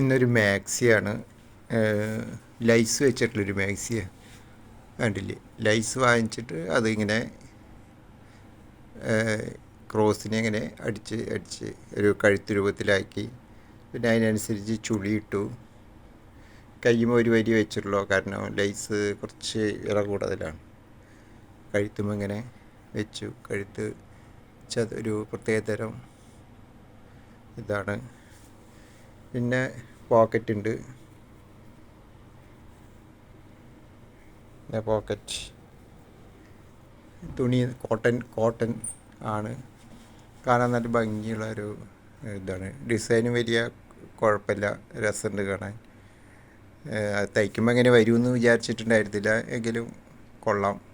ഇന്നൊരു മാക്സിയാണ് ലൈസ് വെച്ചിട്ടുള്ളൊരു മാക്സിയാണ് കണ്ടില്ലേ? ലൈസ് വാങ്ങിച്ചിട്ട് അതിങ്ങനെ ക്രോസിനെ ഇങ്ങനെ അടിച്ച് അടിച്ച് ഒരു കഴുത്ത് രൂപത്തിലാക്കി പിന്നെ അതിനനുസരിച്ച് ചുളിയിട്ടു. കയ്യുമ്പോൾ ഒരു വരി വെച്ചിട്ടുള്ളൂ കാരണം ലൈസ് കുറച്ച് വില കൂടുതലാണ് കഴുത്തുമ്പോൾ ഇങ്ങനെ വെച്ചു. കഴുത്ത് ഒരു പ്രത്യേകതരം ഇതാണ്. പിന്നെ പോക്കറ്റ് ഉണ്ട് പോക്കറ്റ്. തുണി കോട്ടൺ കോട്ടൺ ആണ്. കാണാൻ നല്ല ഭംഗിയുള്ള ഒരു ഇതാണ്. ഡിസൈന് വലിയ കുഴപ്പമില്ല. രസമുണ്ട് കാണാൻ. തയ്ക്കുമ്പോൾ എങ്ങനെ വരുമെന്ന് വിചാരിച്ചിട്ടുണ്ടായിരുന്നില്ല. എങ്കിലും കൊള്ളാം.